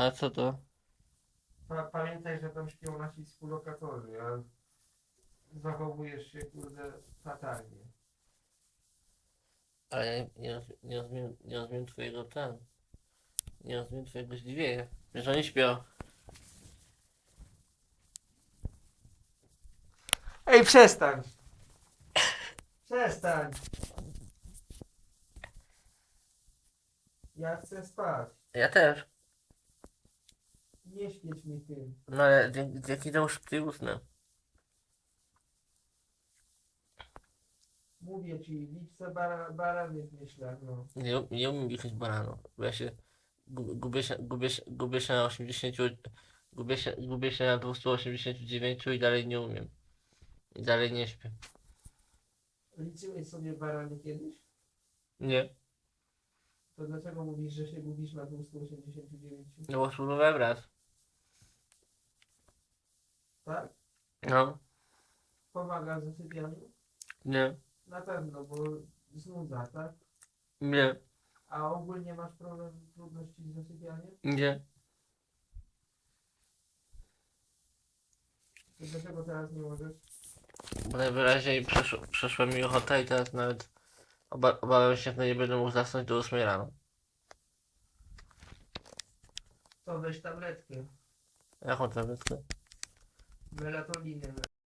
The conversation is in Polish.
A co to? Pa, pamiętaj, że tam śpią nasi współlokatorzy, a zachowujesz się kurde fatalnie. Ale ja nie, roz- nie, rozumiem, nie rozumiem twojego ten. Nie rozumiem twojego zdziwienia. Wiesz, oni śpią. Ej, przestań! Przestań! Ja chcę spać. Ja też. Nie świeć mi tym. No ale dzięki, dzięki temu szybciej usnę. Mówię ci, lipce bara, barany myślę, no. Nie, nie umiem jechać barano. Bo ja się gu- gubię się, gubię się, gubię się na 80, gubię się, gubię się na 289 i dalej nie umiem. I dalej nie śpię. Liczyłeś sobie barany kiedyś? Nie. To dlaczego mówisz, że się gubisz na 289? No bo spróbowałem raz. Tak? No. Pomaga w zasypianiu? Nie. Na pewno, bo znudza, tak? Nie. A ogólnie masz problem, trudności z zasypianiem? Nie. To dlaczego teraz nie możesz? Bo najwyraźniej przeszło, przeszła mi ochota i teraz nawet oba, obawiam się, że nie będę mógł zasnąć do 8 rano. To weź tabletkę. Jaką tabletkę? Melaton dinleme.